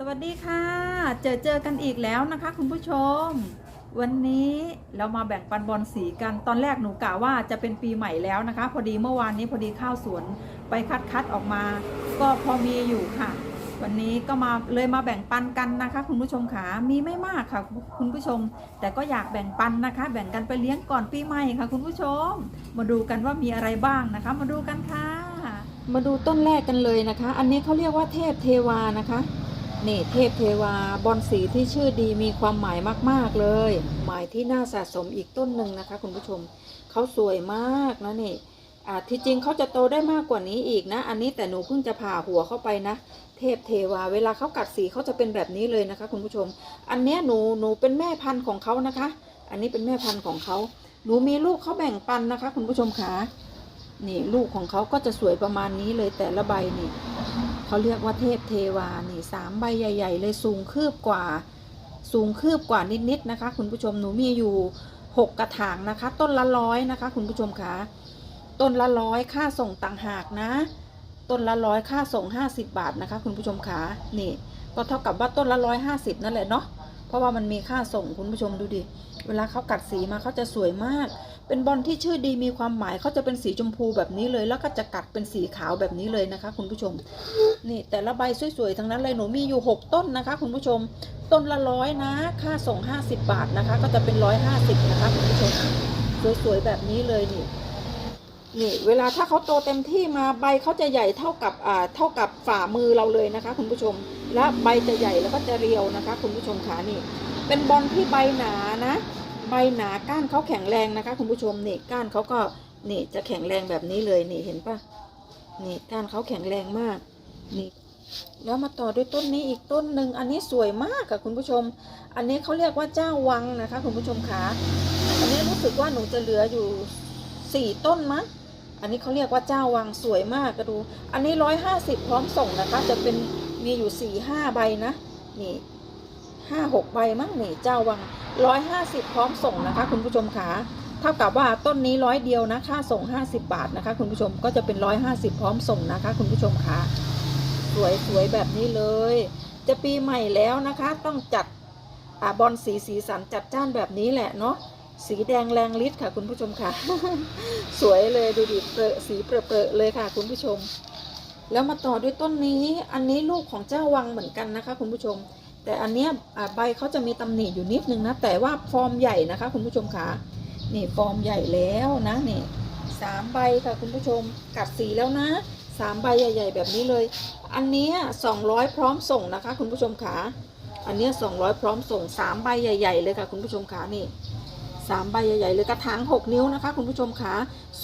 สวัสดีค่ะ เจอเจอกันอีกแล้วนะคะ คุณผู้ชม วันนี้เรามาแบ่งปันบอลสีกันตอนแรกหนูกะว่าจะเป็นปีใหม่แล้วนะคะ พอดีเมื่อวานนี้พอดีข้าวสวนไปคัดคัดๆออกมา ก็พอมีอยู่ค่ะ วันนี้ก็มาเลยมาแบ่งปันกันนะคะ คุณผู้ชมขามีไม่มากค่ะ คุณผู้ชม แต่ก็อยากแบ่งปันนะคะ แบ่งกันไปเลี้ยงก่อนปีใหม่ค่ะ คุณผู้ชม มาดูกันว่ามีอะไรบ้างนะคะ มาดูกันค่ะ มาดูต้นแรกกันเลยนะคะ อันนี้เขาเรียกว่าเทพเทวานะคะ นี่เทพเทวาบอนสีที่ชื่อดีมีความหมายมาก ๆ เลย หมายที่น่าสะสมอีกต้นหนึ่งนะคะ คุณผู้ชมเขาสวยมากนะนี่อ่าที่จริงเขาจะโตได้มากกว่านี้อีกนะ อันนี้แต่หนูเพิ่งจะผ่าหัวเข้าไปนะ เทพเทวา เวลาเขากัดสีเขาจะเป็นแบบนี้เลยนะคะ คุณผู้ชม อันเนี้ยหนูหนูเป็นแม่พันธุ์ของเขานะคะ อันนี้เป็นแม่พันธุ์ของเขาหนูมีลูกเขาแบ่งปันนะคะ คุณผู้ชมขานี่ลูกของเขาก็จะสวยประมาณนี้เลยแต่ละใบนี่ เขาเรียกว่าเทพเทวานี่สามใบใหญ่ ๆ เลยสูงคืบกว่า สูงคืบกว่านิดๆนะคะ คุณผู้ชมหนูมีอยู่หกกระถางนะคะ ต้นละร้อยนะคะ คุณผู้ชมคะต้นละร้อยค่าส่งต่างหากนะ ต้นละร้อยค่าส่งห้าสิบบาทนะคะ คุณผู้ชมคะนี่ ก็เท่ากับว่าต้นละร้อยห้าสิบนั่นแหละเนาะเพราะว่ามันมีค่าส่งคุณผู้ชมดูดิเวลาเขากัดสีมาเขาจะสวยมาก เป็นบอลที่ชื่อดีมีความหมายเขาจะเป็นสีชมพูแบบนี้เลย แล้วก็จะกัดเป็นสีขาวแบบนี้เลยนะคะ คุณผู้ชม นี่แต่ละใบสวยๆทั้งนั้นเลยหนูมีอยู่ 6 ต้นนะคะ คุณผู้ชม ต้นละร้อยนะ ค่าส่ง 50 บาทนะคะ ก็จะเป็น 150 นะคะคุณผู้ชมสวยๆแบบนี้เลยนี่นี่เวลาถ้าเขาโตเต็มที่มาใบเขาจะใหญ่เท่ากับอ่าเท่ากับฝ่ามือเราเลยนะคะ คุณผู้ชม และใบจะใหญ่แล้วก็จะเรียวนะคะ คุณผู้ชมขานี่ เป็นบอลที่ใบหนานะ ใบหนาก้านเขาแข็งแรงนะคะ คุณผู้ชมนี่ก้านเขาก็นี่จะแข็งแรงแบบนี้เลยนี่เห็นปะนี่ก้านเขาแข็งแรงมากนี่แล้วมาต่อด้วยต้นนี้อีกต้นหนึ่งอันนี้สวยมากค่ะคุณผู้ชม อันนี้เขาเรียกว่าเจ้าวังนะคะ คุณผู้ชมคะอันนี้รู้สึกว่าหนูจะเหลืออยู่สี่ต้นมั้งอันนี้เขาเรียกว่าเจ้าวังสวยมากก็ดู อันนี้ร้อยห้าสิบพร้อมส่งนะคะ จะเป็นมีอยู่สี่ห้าใบนะนี่ ห้าหกใบมั้งนี่เจ้าวังร้อยห้าสิบพร้อมส่งนะคะ คุณผู้ชมคะเท่ากับว่าต้นนี้ร้อยเดียวนะค่าส่งห้าสิบบาทนะคะ คุณผู้ชมก็จะเป็นร้อยห้าสิบพร้อมส่งนะคะ คุณผู้ชมคะสวยสวยแบบนี้เลย จะปีใหม่แล้วนะคะ ต้องจัดอาบอลสีสีสันจัดจ้านแบบนี้แหละเนาะสีแดงแรงฤทธิ์ค่ะ คุณผู้ชมค่ะ สวยเลยดูดิเปรอะสีเปรอะเปรอะเลยค่ะ คุณผู้ชม แล้วมาต่อด้วยต้นนี้ อันนี้ลูกของเจ้าวังเหมือนกันนะคะ คุณผู้ชม แต่อันเนี้ยใบเขาจะมีตำหนิอยู่นิดนึงนะ แต่ว่าฟอร์มใหญ่นะคะ คุณผู้ชมคะนี่ฟอร์มใหญ่แล้วนะนี่สามใบค่ะคุณผู้ชมกัดสีแล้วนะสามใบใหญ่ ๆ แบบนี้เลย อันเนี้สองร้อยพร้อมส่งนะคะ คุณผู้ชมขาอันเนี้สองร้อยพร้อมส่งสามใบใหญ่ ๆ เลยค่ะ คุณผู้ชมขานี่สามใบใหญ่ ๆ เลยกระถางหกนิ้วนะคะ คุณผู้ชมขา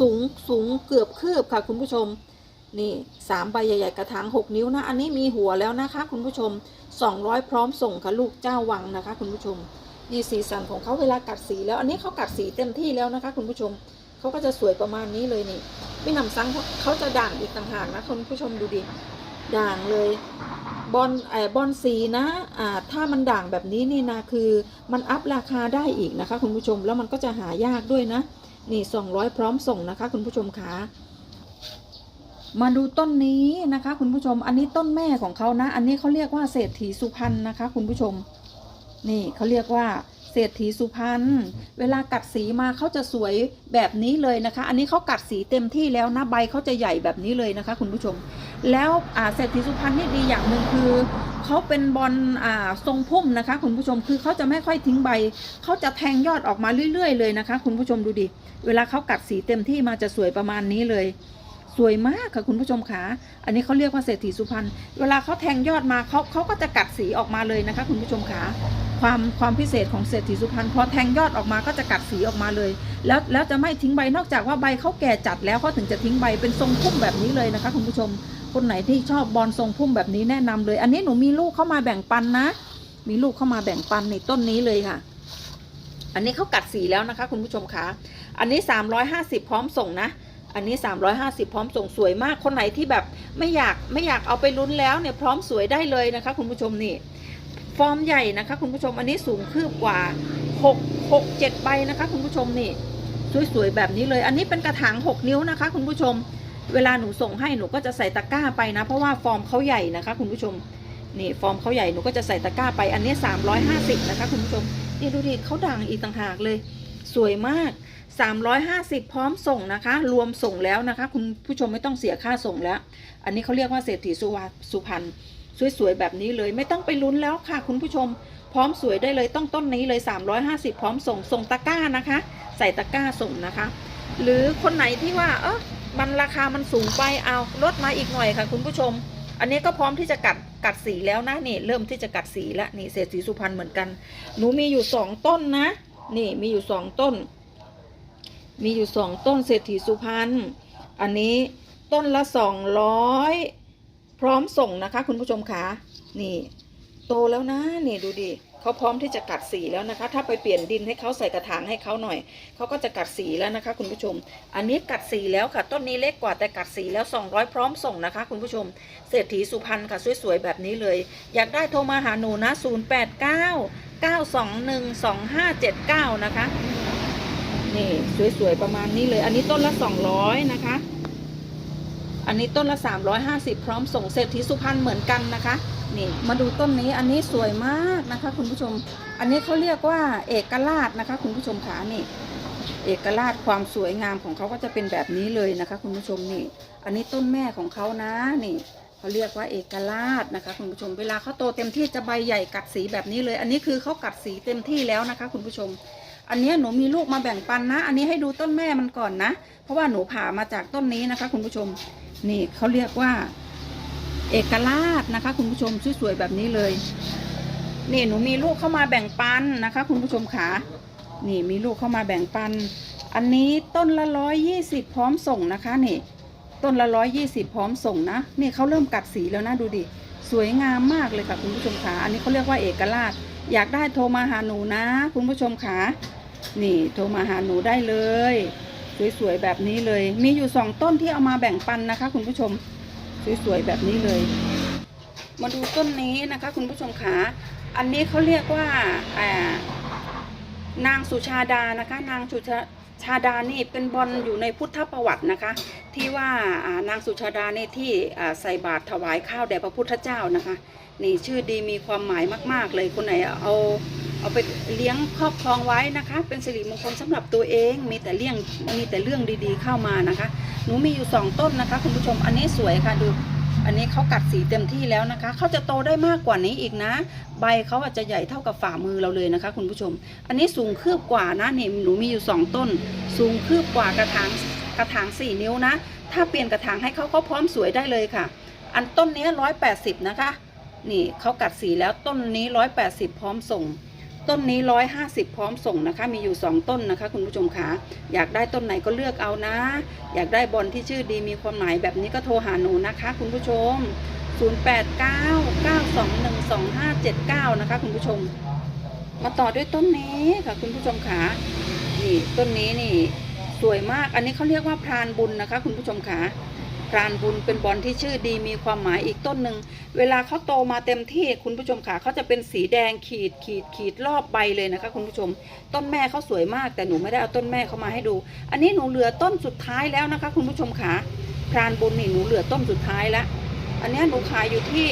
สูงสูงเกือบคืบค่ะ คุณผู้ชม นี่สามใบใหญ่ ๆ กระถางหกนิ้วนะ อันนี้มีหัวแล้วนะคะ คุณผู้ชมสองร้อยพร้อมส่งค่ะลูกเจ้าวังนะคะ คุณผู้ชมนี่สีสันของเขาเวลากัดสีแล้ว อันนี้เขากัดสีเต็มที่แล้วนะคะ คุณผู้ชมเขาก็จะสวยประมาณนี้เลยนี่ ไม่นำซ้ำเขาจะด่างอีกต่างหากนะคุณผู้ชมดูดิด่างเลยบอลไอบอลสีนะอ่าถ้ามันด่างแบบนี้นี่นะคือมันอัพราคาได้อีกนะคะ คุณผู้ชมแล้วมันก็จะหายากด้วยนะ นี่ 200 พร้อมส่งนะคะ คุณผู้ชมคะ มาดูต้นนี้นะคะ คุณผู้ชม อันนี้ต้นแม่ของเขานะ อันนี้เขาเรียกว่าเศรษฐีสุพรรณนะคะ คุณผู้ชม นี่เขาเรียกว่าเศรษฐีสุพรรณ เวลากัดสีมาเขาจะสวยแบบนี้เลยนะคะ อันนี้เขากัดสีเต็มที่แล้วนะใบเขาจะใหญ่แบบนี้เลยนะคะ คุณผู้ชม แล้วเศรษฐีสุพรรณนี่ดีอย่างหนึ่งคือเขาเป็นบอลทรงพุ่มนะคะ คุณผู้ชม คือเขาจะไม่ค่อยทิ้งใบ เขาจะแทงยอดออกมาเรื่อยๆเลยนะคะ คุณผู้ชมดูดิ เวลาเขากัดสีเต็มที่มาจะสวยประมาณนี้เลย สวยมากค่ะคุณผู้ชมคะอันนี้เขาเรียกว่าเศรษฐีสุพรรณ เวลาเขาแทงยอดมาเขาเขาก็จะกัดสีออกมาเลยนะคะ คุณผู้ชมคะความความพิเศษของเศรษฐีสุพรรณพอแทงยอดออกมาก็จะกัดสีออกมาเลย แล้วแล้วจะไม่ทิ้งใบนอกจากว่าใบเขาแก่จัดแล้วเขาถึงจะทิ้งใบเป็นทรงพุ่มแบบนี้เลยนะคะ คุณผู้ชม คนไหนที่ชอบบอลทรงพุ่มแบบนี้แนะนำเลย อันนี้หนูมีลูกเข้ามาแบ่งปันนะ มีลูกเข้ามาแบ่งปันในต้นนี้เลยค่ะอันนี้เขากัดสีแล้วนะคะ คุณผู้ชมคะ อันนี้ 350 พร้อมส่งนะ อันนี้ 350 พร้อมส่งสวยมากคนไหนที่แบบไม่อยากไม่อยากเอาไปลุ้นแล้วเนี่ยพร้อมสวยได้เลยนะคะ คุณผู้ชมนี่ฟอร์มใหญ่นะคะ คุณผู้ชมอันนี้สูงคืบกว่า 6 6 7ใบนะคะ คุณผู้ชมนี่สวยๆแบบนี้เลย อันนี้เป็นกระถาง 6 นิ้วนะคะ คุณผู้ชม เวลาหนูส่งให้หนูก็จะใส่ตะกร้าไปนะ เพราะว่าฟอร์มเขาใหญ่นะคะ คุณผู้ชมนี่ฟอร์มเขาใหญ่หนูก็จะใส่ตะกร้าไปอันนี้ 350 นะคะ คุณผู้ชมนี่ดูดิเขาด่างอีกต่างหากเลย สวยมาก 350 พร้อมส่งนะคะ รวมส่งแล้วนะคะ คุณผู้ชมไม่ต้องเสียค่าส่งแล้ว อันนี้เขาเรียกว่าเศรษฐีสุวสุพรรณสวยๆแบบนี้เลยไม่ต้องไปลุ้นแล้วค่ะ คุณผู้ชมพร้อมสวยได้เลยต้องต้นนี้เลย 350 พร้อมส่งส่งตะกร้านะคะ ใส่ตะกร้าส่งนะคะ หรือคนไหนที่ว่าเออมันราคามันสูงไปเอาลดมาอีกหน่อยค่ะ คุณผู้ชม อันนี้ก็พร้อมที่จะกัดกัดสีแล้วนะนี่เริ่มที่จะกัดสีแล้วนี่เศรษฐีสุพรรณเหมือนกัน หนูมีอยู่สองต้นนะ นี่มีอยู่สองต้น มีอยู่สองต้นเศรษฐีสุพรรณอันนี้ต้นละสองร้อยพร้อมส่งนะคะ คุณผู้ชมคะนี่ โตแล้วนะนี่ดูดิเขาพร้อมที่จะกัดสีแล้วนะคะ ถ้าไปเปลี่ยนดินให้เขาใส่กระถางให้เขาหน่อยเขาก็จะกัดสีแล้วนะคะ คุณผู้ชม อันนี้กัดสีแล้วค่ะ ต้นนี้เล็กกว่าแต่กัดสีแล้ว 200 พร้อมส่งนะคะ คุณผู้ชม เศรษฐีสุพรรณค่ะสวยๆแบบนี้เลย อยากได้โทรมาหาหนูนะ 089 921 2579นะคะ นี่สวยๆประมาณนี้เลย อันนี้ต้นละ200นะคะ อันนี้ต้นละ350พร้อมส่งเศรษฐีสุพรรณเหมือนกันนะคะ นี่มาดูต้นนี้อันนี้สวยมากนะคะ คุณผู้ชม อันนี้เขาเรียกว่าเอกราชนะคะ คุณผู้ชมขานี่เอกราชความสวยงามของเขาก็จะเป็นแบบนี้เลยนะคะ คุณผู้ชมนี่ อันนี้ต้นแม่ของเขานะนี่ เขาเรียกว่าเอกราชนะคะ คุณผู้ชมเวลาเขาโตเต็มที่จะใบใหญ่กัดสีแบบนี้เลย อันนี้คือเขากัดสีเต็มที่แล้วนะคะ คุณผู้ชม อันนี้หนูมีลูกมาแบ่งปันนะ อันนี้ให้ดูต้นแม่มันก่อนนะ เพราะว่าหนูผ่ามาจากต้นนี้นะคะ คุณผู้ชมนี่เขาเรียกว่า เอกราชนะคะ คุณผู้ชมสวยๆแบบนี้เลยนี่หนูมีลูกเข้ามาแบ่งปันนะคะ คุณผู้ชมขานี่มีลูกเข้ามาแบ่งปัน อันนี้ต้นละร้อยยี่สิบพร้อมส่งนะคะนี่ ต้นละร้อยยี่สิบพร้อมส่งนะนี่เขาเริ่มกัดสีแล้วนะดูดิสวยงามมากเลยค่ะคุณผู้ชมขาอันนี้เขาเรียกว่าเอกราช อยากได้โทรมาหาหนูนะ คุณผู้ชมขานี่โทรมาหาหนูได้เลย สวยๆแบบนี้เลย มีอยู่สองต้นที่เอามาแบ่งปันนะคะ คุณผู้ชมสวยๆแบบนี้เลย มาดูต้นนี้นะคะ คุณผู้ชมขาอันนี้เขาเรียกว่านางสุชาดานะคะ นางสุชา ชาดานี่เป็นบอลอยู่ในพุทธประวัตินะคะ ที่ว่านางสุชาดาเนี่ยที่ใส่บาตรถวายข้าวแด่พระพุทธเจ้านะคะ นี่ชื่อดีมีความหมายมาก ๆ เลยคนไหนเอาเอาไปเลี้ยงครอบครองไว้นะคะ เป็นสิริมงคลสำหรับตัวเอง มีแต่เรื่องมีแต่เรื่องดีๆเข้ามานะคะ หนูมีอยู่สองต้นนะคะ คุณผู้ชมอันนี้สวยค่ะดูอันนี้เขากัดสีเต็มที่แล้วนะคะ เขาจะโตได้มากกว่านี้อีกนะ ใบเขาอาจจะใหญ่เท่ากับฝ่ามือเราเลยนะคะ คุณผู้ชม อันนี้สูงคืบกว่านะนี่หนูมีอยู่สองต้น สูงคืบกว่ากระถางกระถางสี่นิ้วนะ ถ้าเปลี่ยนกระถางให้เขาเขาพร้อมสวยได้เลยค่ะ อันต้นนี้ร้อยแปดสิบนะคะ นี่เขากัดสีแล้วต้นนี้ร้อยแปดสิบพร้อมส่ง ต้นนี้ร้อยห้าสิบพร้อมส่งนะคะ มีอยู่สองต้นนะคะ คุณผู้ชมคะอยากได้ต้นไหนก็เลือกเอานะ อยากได้บอลที่ชื่อดีมีความหมายแบบนี้ก็โทรหาหนูนะคะ คุณผู้ชม 0899212579 นะคะ คุณผู้ชม มาต่อด้วยต้นนี้ค่ะคุณผู้ชมคะนี่ต้นนี้นี่สวยมากอันนี้เขาเรียกว่าพรานบุญนะคะ คุณผู้ชมคะพรานบุญเป็นบอลที่ชื่อดีมีความหมายอีกต้นหนึ่งเวลาเขาโตมาเต็มที่คุณผู้ชมค่ะเขาจะเป็นสีแดงขีดขีดขีดรอบใบเลยนะคะ คุณผู้ชม ต้นแม่เขาสวยมาก แต่หนูไม่ได้เอาต้นแม่เขามาให้ดู อันนี้หนูเหลือต้นสุดท้ายแล้วนะคะ คุณผู้ชมค่ะพรานบุญนี่หนูเหลือต้นสุดท้ายแล้ว อันนี้หนูขายอยู่ที่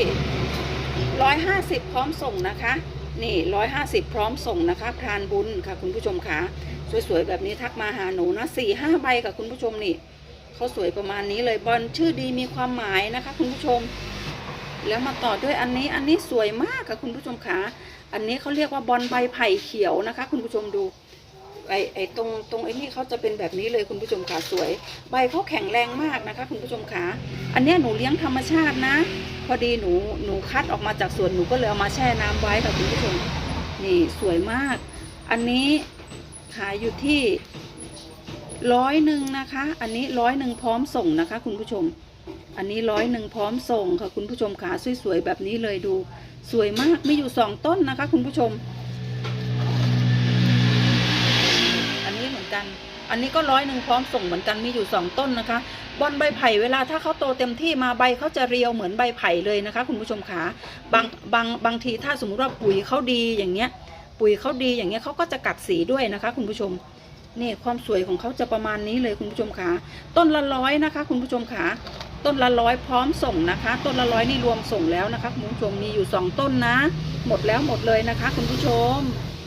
ร้อยห้าสิบพร้อมส่งนะคะ นี่ร้อยห้าสิบพร้อมส่งนะคะพรานบุญค่ะคุณผู้ชมค่ะสวยๆแบบนี้ทักมาหาหนูนะสี่ห้าใบค่ะคุณผู้ชมนี่เขาสวยประมาณนี้เลยบอลชื่อดีมีความหมายนะคะ คุณผู้ชม แล้วมาต่อด้วยอันนี้อันนี้สวยมากค่ะคุณผู้ชมค่ะอันนี้เขาเรียกว่าบอลใบไผ่เขียวนะคะ คุณผู้ชมดู ไอไอตรงตรงไอ้นี่เขาจะเป็นแบบนี้เลยคุณผู้ชมค่ะสวย ใบเขาแข็งแรงมากนะคะ คุณผู้ชมค่ะอันเนี้ยหนูเลี้ยงธรรมชาตินะ พอดีหนูหนูคัดออกมาจากสวนหนูก็เลยเอามาแช่น้ำไว้ค่ะคุณผู้ชมนี่สวยมาก อันนี้ขายอยู่ที่ร้อยหนึ่งนะคะ อันนี้ร้อยหนึ่งพร้อมส่งนะคะ คุณผู้ชม อันนี้ร้อยหนึ่งพร้อมส่งค่ะคุณผู้ชมขาสวยๆแบบนี้เลยดู สวยมากมีอยู่สองต้นนะคะ คุณผู้ชม อันนี้เหมือน กัน อันนี้ก็ร้อยหนึ่งพร้อมส่งเหมือนกันมีอยู่สองต้นนะคะ บอนใบไผ่เวลาถ้าเขาโตเต็มที่มาใบเขาจะเรียวเหมือนใบไผ่เลยนะคะ คุณผู้ชมขาบางบางบางทีถ้าสมมุติว่าปุ๋ยเขาดีอย่างเงี้ย ปุ๋ยเขาดีอย่างเงี้ยเขาก็จะกัดสีด้วยนะคะ คุณผู้ชมนี่ความสวยของเขาจะประมาณนี้เลยคุณผู้ชมขาต้นละร้อยนะคะ คุณผู้ชมขาต้นละร้อยพร้อมส่งนะคะ ต้นละร้อยนี่รวมส่งแล้วนะคะคุณผู้ชมมีอยู่สองต้นนะ หมดแล้วหมดเลยนะคะ คุณผู้ชม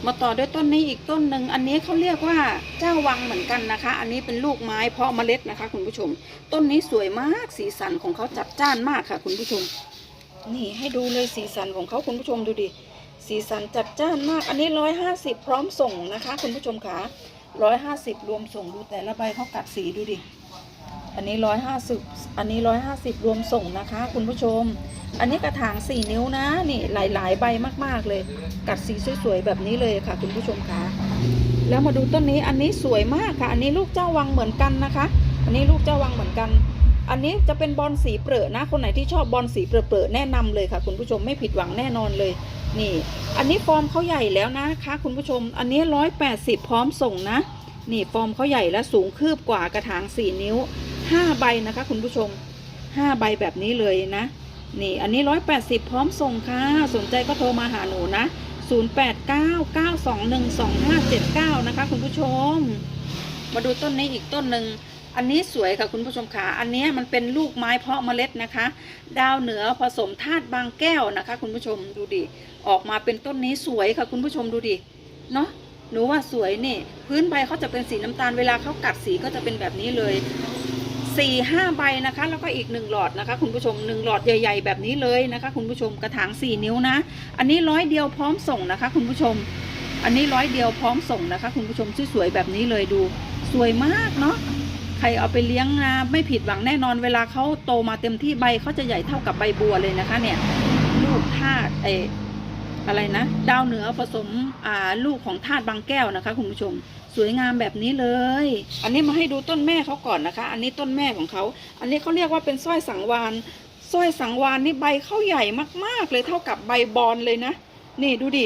มาต่อด้วยต้นนี้อีกต้นหนึ่งอันนี้เขาเรียกว่าเจ้าวังเหมือนกันนะคะ อันนี้เป็นลูกไม้เพาะเมล็ดนะคะ คุณผู้ชม ต้นนี้สวยมากสีสันของเขาจัดจ้านมากค่ะ คุณผู้ชม นี่ให้ดูเลยสีสันของเขาคุณผู้ชมดูดิสีสันจัดจ้านมาก อันนี้ร้อยห้าสิบพร้อมส่งนะคะ คุณผู้ชมขาร้อยห้าสิบรวมส่งดูแต่ละใบเขากัดสีดูดิ อันนี้ร้อยห้าสิบอันนี้ร้อยห้าสิบรวมส่งนะคะ คุณผู้ชม อันนี้กระถางสี่นิ้วนะนี่หลาย ๆ ใบมากๆเลย กัดสีสวยๆแบบนี้เลยค่ะ คุณผู้ชมคะแล้วมาดูต้นนี้อันนี้สวยมากค่ะ อันนี้ลูกเจ้าวังเหมือนกันนะคะ อันนี้ลูกเจ้าวังเหมือนกัน อันนี้จะเป็นบอลสีเปรอะนะ คนไหนที่ชอบบอลสีเปรอะๆแนะนำเลยค่ะ คุณผู้ชมไม่ผิดหวังแน่นอนเลย นี่ อันนี้ฟอร์มเขาใหญ่แล้วนะคะ คุณผู้ชม อันนี้ร้อยแปดสิบพร้อมส่งนะ นี่ฟอร์มเขาใหญ่และสูงคืบกว่ากระถางสี่นิ้ว ห้าใบนะคะ คุณผู้ชมห้าใบแบบนี้เลยนะ นี่อันนี้ร้อยแปดสิบพร้อมส่งค่ะ สนใจก็โทรมาหาหนูนะศูนย์แปดเก้าเก้าสองหนึ่งสองห้าเจ็ดเก้านะคะ คุณผู้ชม มาดูต้นนี้อีกต้นหนึ่งอันนี้สวยค่ะคุณผู้ชมขาอันนี้มันเป็นลูกไม้เพาะเมล็ดนะคะ ดาวเหนือผสมธาตุบางแก้วนะคะ คุณผู้ชมดูดิ ออกมาเป็นต้นนี้สวยค่ะคุณผู้ชมดูดิ เนาะหนูว่าสวยนี่ พื้นใบเขาจะเป็นสีน้ำตาลเวลาเขากัดสีก็จะเป็นแบบนี้เลย สี่ห้าใบนะคะ แล้วก็อีกหนึ่งหลอดนะคะ คุณผู้ชมหนึ่งหลอดใหญ่ ๆ แบบนี้เลยนะคะ คุณผู้ชมกระถางสี่นิ้วนะ อันนี้ร้อยเดียวพร้อมส่งนะคะ คุณผู้ชม อันนี้ร้อยเดียวพร้อมส่งนะคะ คุณผู้ชมสวยๆแบบนี้เลยดู สวยมากเนาะใครเอาไปเลี้ยงนะไม่ผิดหวังแน่นอนเวลาเขาโตมาเต็มที่ใบเขาจะใหญ่เท่ากับใบบัวเลยนะคะ เนี่ยลูกธาตุเอออะไรนะ ดาวเหนือผสมอ่าลูกของธาตุบางแก้วนะคะ คุณผู้ชม สวยงามแบบนี้เลย อันนี้มาให้ดูต้นแม่เขาก่อนนะคะ อันนี้ต้นแม่ของเขา อันนี้เขาเรียกว่าเป็นสร้อยสังวานสร้อยสังวานนี่ใบเขาใหญ่มากๆ เลยเท่ากับใบบอลเลยนะ นี่ดูดิ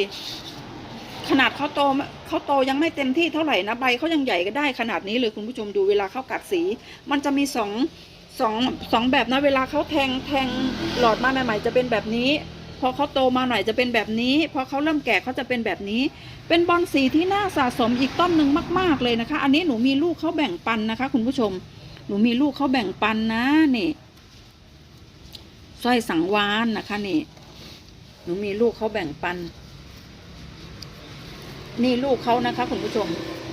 ขนาดเขาโตเขาโตยังไม่เต็มที่เท่าไหร่นะใบเขายังใหญ่ก็ได้ขนาดนี้เลยคุณผู้ชมดูเวลาเขากัดสี มันจะมีสองสองสองแบบนะเวลาเขาแทงแทงหลอดมาใหม่ๆจะเป็นแบบนี้ พอเขาโตมาหน่อยจะเป็นแบบนี้ พอเขาเริ่มแก่เขาจะเป็นแบบนี้ เป็นบอลสีที่น่าสะสมอีกต้นหนึ่งมาก ๆเลยนะคะ อันนี้หนูมีลูกเขาแบ่งปันนะคะ คุณผู้ชม หนูมีลูกเขาแบ่งปันนะนี่สร้อยสังวานนะคะนี่หนูมีลูกเขาแบ่งปัน นี่ลูกเขานะคะ คุณผู้ชม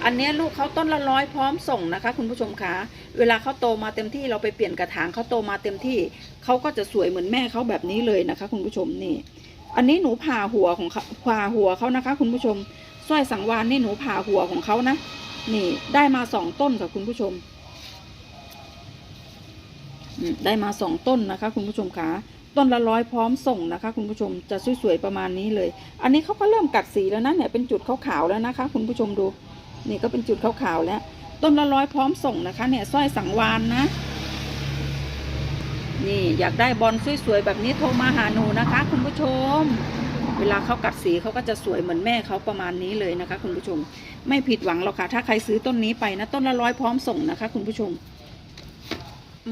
อันนี้ลูกเขาต้นละร้อยพร้อมส่งนะคะ คุณผู้ชมคะเวลาเขาโตมาเต็มที่เราไปเปลี่ยนกระถางเขาโตมาเต็มที่เขาก็จะสวยเหมือนแม่เขาแบบนี้เลยนะคะ คุณผู้ชมนี่ อันนี้หนูผ่าหัวของเขาผ่าหัวเขานะคะ คุณผู้ชมสร้อยสังวานนี่หนูผ่าหัวของเขานะนี่ได้มาสองต้นค่ะคุณผู้ชมอืมได้มาสองต้นนะคะ คุณผู้ชมคะต้นละร้อยพร้อมส่งนะคะ คุณผู้ชมจะสวยๆประมาณนี้เลย อันนี้เขาก็เริ่มกัดสีแล้วนะเนี่ยเป็นจุดขาวๆแล้วนะคะ คุณผู้ชมดู นี่ก็เป็นจุดขาวๆแล้ว ต้นละร้อยพร้อมส่งนะคะ เนี่ยสร้อยสังวานนะ นี่อยากได้บอลสวยๆแบบนี้โทรมาหาหนูนะคะ คุณผู้ชม เวลาเขากัดสีเขาก็จะสวยเหมือนแม่เขาประมาณนี้เลยนะคะ คุณผู้ชม ไม่ผิดหวังหรอกค่ะ ถ้าใครซื้อต้นนี้ไปนะต้นละร้อยพร้อมส่งนะคะ คุณผู้ชม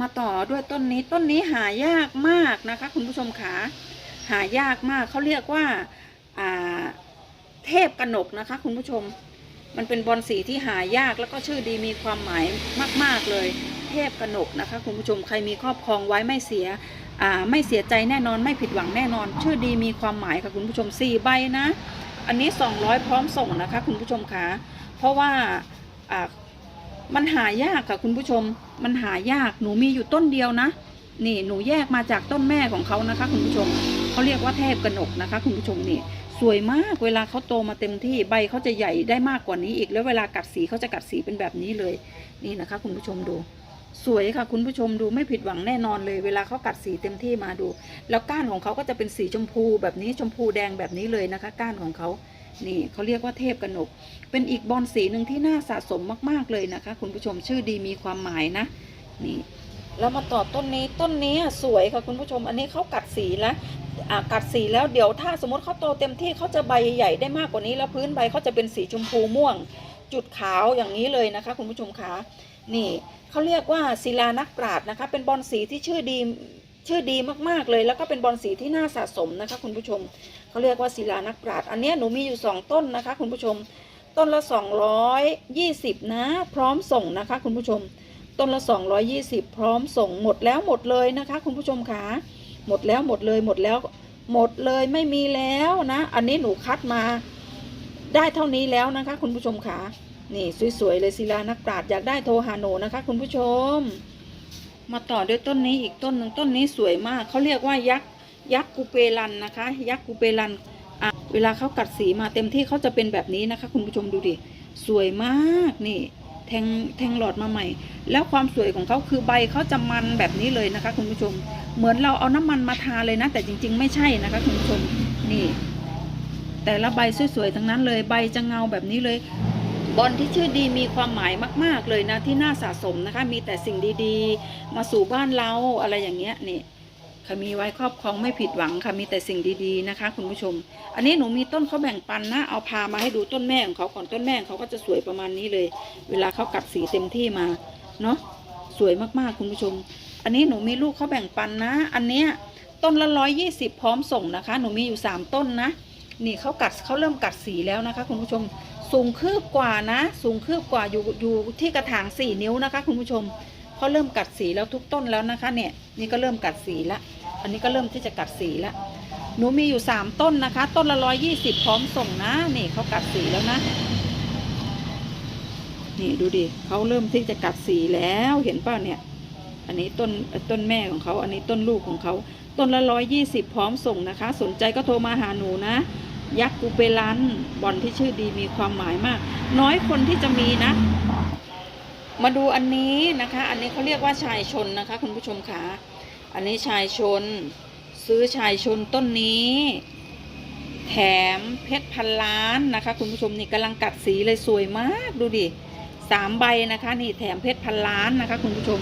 มาต่อด้วยต้นนี้ต้นนี้หายากมากนะคะ คุณผู้ชมขาหายากมากเขาเรียกว่าอ่าเทพกนกนะคะ คุณผู้ชม มันเป็นบอลสีที่หายากแล้วก็ชื่อดีมีความหมายมาก ๆเลย เทพกนกนะคะคุณผู้ชมใครมีครอบครองไว้ไม่เสียอ่าไม่เสียใจแน่นอนไม่ผิดหวังแน่นอน ชื่อดีมีความหมายค่ะคุณผู้ชมสี่ใบนะ อันนี้ 200 พร้อมส่งนะคะคุณผู้ชมคะเพราะว่าอ่ามันหายากค่ะคุณผู้ชม มันหายากหนูมีอยู่ต้นเดียวนะ นี่หนูแยกมาจากต้นแม่ของเขานะคะ คุณผู้ชมเขาเรียกว่าเทพกนกนะคะ คุณผู้ชมนี่ สวยมากเวลาเขาโตมาเต็มที่ใบเขาจะใหญ่ได้มากกว่านี้อีก แล้วเวลากัดสีเขาจะกัดสีเป็นแบบนี้เลย นี่นะคะ คุณผู้ชมดู สวยค่ะ คุณผู้ชมดูไม่ผิดหวังแน่นอนเลย เวลาเขากัดสีเต็มที่มาดู แล้วก้านของเขาก็จะเป็นสีชมพูแบบนี้ชมพูแดงแบบนี้เลยนะคะ ก้านของเขานี่เขาเรียกว่าเทพกนก เป็นอีกบอลสีหนึ่งที่น่าสะสมมากๆเลยนะคะ คุณผู้ชมชื่อดีมีความหมายนะนี่แล้วมาต่อต้นนี้ต้นนี้สวยค่ะคุณผู้ชม อันนี้เขากัดสีแล้ว กัดสีแล้วเดี๋ยวถ้าสมมติเขาโตเต็มที่เขาจะใบใหญ่ได้มากกว่านี้แล้วพื้นใบเขาจะเป็นสีชมพูม่วง จุดขาวอย่างนี้เลยนะคะ คุณผู้ชมคะนี่เขาเรียกว่าศิลานักปราดนะคะ เป็นบอลสีที่ชื่อดีชื่อดีมากๆเลย แล้วก็เป็นบอลสีที่น่าสะสมนะคะ คุณผู้ชมเขาเรียกว่าศิลานักปราดอันนี้หนูมีอยู่สองต้นนะคะ คุณผู้ชม ต้นละ 220 นะ พร้อมส่งนะคะ คุณผู้ชม ต้นละ 220 พร้อมส่งหมดแล้วหมดเลยนะคะ คุณผู้ชมคะ หมดแล้วหมดเลยหมดแล้ว หมดเลยไม่มีแล้วนะ อันนี้หนูคัดมาได้เท่านี้แล้วนะคะ คุณผู้ชมคะนี่สวยๆเลยศิลานักปราชญ์อยากได้โทรหาหนูนะคะ คุณผู้ชม มาต่อด้วยต้นนี้อีกต้นหนึ่งต้นนี้สวยมากเขาเรียกว่ายักษ์ยักษ์กูเปรันนะคะ ยักษ์กูเปรันเวลาเขากัดสีมาเต็มที่เขาจะเป็นแบบนี้นะคะ คุณผู้ชมดูดิสวยมากนี่ แทงแทงหลอดมาใหม่ แล้วความสวยของเขาคือใบเขาจะมันแบบนี้เลยนะคะ คุณผู้ชม เหมือนเราเอาน้ำมันมาทาเลยนะ แต่จริง ๆ ไม่ใช่นะคะ คุณผู้ชมนี่ แต่ละใบสวยๆทั้งนั้นเลยใบจะเงาแบบนี้เลยบอลที่ชื่อดีมีความหมายมาก ๆ เลยนะที่น่าสะสมนะคะ มีแต่สิ่งดีๆ มาสู่บ้านเราอะไรอย่างเงี้ยนี่ ค่ะมีไว้ครอบครองไม่ผิดหวังค่ะมีแต่สิ่งดีๆนะคะ คุณผู้ชม อันนี้หนูมีต้นเขาแบ่งปันนะ เอาพามาให้ดูต้นแม่ของเขาก่อนต้นแม่ของเขาก็จะสวยประมาณนี้เลย เวลาเขากัดสีเต็มที่มาเนาะสวยมากๆคุณผู้ชม อันนี้หนูมีลูกเขาแบ่งปันนะ อันเนี้ยต้นละร้อยยี่สิบพร้อมส่งนะคะ หนูมีอยู่สามต้นนะ นี่เขากัดเขาเริ่มกัดสีแล้วนะคะ คุณผู้ชมสูงคืบกว่านะ สูงคืบกว่าอยู่อยู่ที่กระถางสี่นิ้วนะคะ คุณผู้ชม เขาเริ่มกัดสีแล้วทุกต้นแล้วนะคะ เนี่ย นี่ก็เริ่มกัดสีละ อันนี้ก็เริ่มที่จะกัดสีละ หนูมีอยู่สามต้นนะคะ ต้นละร้อยยี่สิบพร้อมส่งนะ นี่เขากัดสีแล้วนะ นี่ดูดิเขาเริ่มที่จะกัดสีแล้วเห็นเปล่าเนี่ย อันนี้ต้นต้นแม่ของเขา อันนี้ต้นลูกของเขา ต้นละร้อยยี่สิบพร้อมส่งนะคะ สนใจก็โทรมาหาหนูนะยักษ์กูเปรันบอลที่ชื่อดีมีความหมายมาก น้อยคนที่จะมีนะ มาดูอันนี้นะคะ อันนี้เขาเรียกว่าชายชนนะคะ คุณผู้ชมคะอันนี้ชายชน ซื้อชายชนต้นนี้ แถมเพชรพันล้านนะคะ คุณผู้ชมนี่กำลังกัดสีเลยสวยมากดูดิสามใบนะคะ นี่แถมเพชรพันล้านนะคะ คุณผู้ชม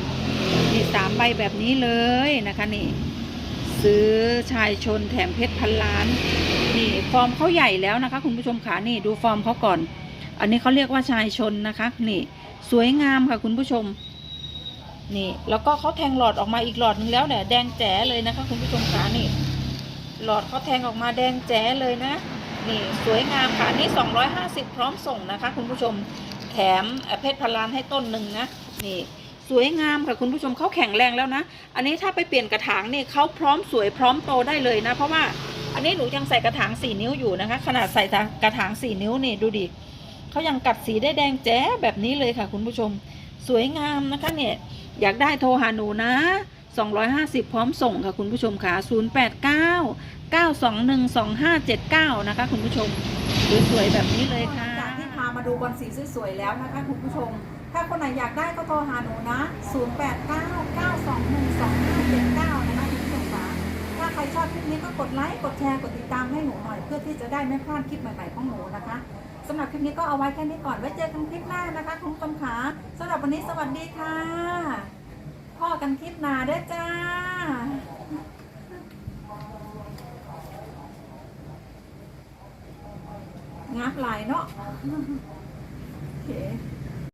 นี่สามใบแบบนี้เลยนะคะนี่ ซื้อชายชนแถมเพชรพันล้าน นี่ฟอร์มเขาใหญ่แล้วนะคะ คุณผู้ชมขานี่ดูฟอร์มเขาก่อน อันนี้เขาเรียกว่าชายชนนะคะ นี่ สวยงามค่ะคุณผู้ชม นี่ แล้วก็เขาแทงหลอดออกมาอีกหลอดนึงแล้วเนี่ยแดงแจ๋เลยนะคะ คุณผู้ชมขานี่ หลอดเขาแทงออกมาแดงแจ๋เลยนะ นี่สวยงามค่ะอันนี่ 250 พร้อมส่งนะคะ คุณผู้ชมแถมเพชรพลานให้ต้นหนึ่งนะนี่สวยงามค่ะคุณผู้ชมเขาแข็งแรงแล้วนะ อันนี้ถ้าไปเปลี่ยนกระถางนี่เขาพร้อมสวยพร้อมโตได้เลยนะ เพราะว่าอันนี้หนูยังใส่กระถางสี่นิ้วอยู่นะคะ ขนาดใส่กระถางสี่นิ้วนี่ดูดิ เขายังกัดสีได้แดงแจ๋แบบนี้เลยค่ะ คุณผู้ชม สวยงามนะคะเนี่ยอยากได้โทรหาหนูนะ 250 พร้อมส่งค่ะคุณผู้ชมค่ะ 089 921 2579 นะคะ คุณผู้ชมสวยๆแบบนี้เลยค่ะจากที่พามาดูบอลสีสวยๆแล้วนะคะคุณผู้ชม ถ้าคนไหนอยากได้ก็โทรหาหนูนะ 089 921 2579 นะคะคุณผู้ชมค่ะถ้าใครชอบคลิปนี้ก็กดไลค์กดแชร์กดติดตามให้หนูหน่อย เพื่อที่จะได้ไม่พลาดคลิปใหม่ๆของหนูนะคะ สำหรับคลิปนี้ก็เอาไว้แค่นี้ก่อน ไว้เจอกันคลิปหน้านะคะคุณผู้ชมขาสำหรับวันนี้สวัสดีค่ะ พ่อกันคลิปหน้าเด้อจ้างับหลายเนาะโอเค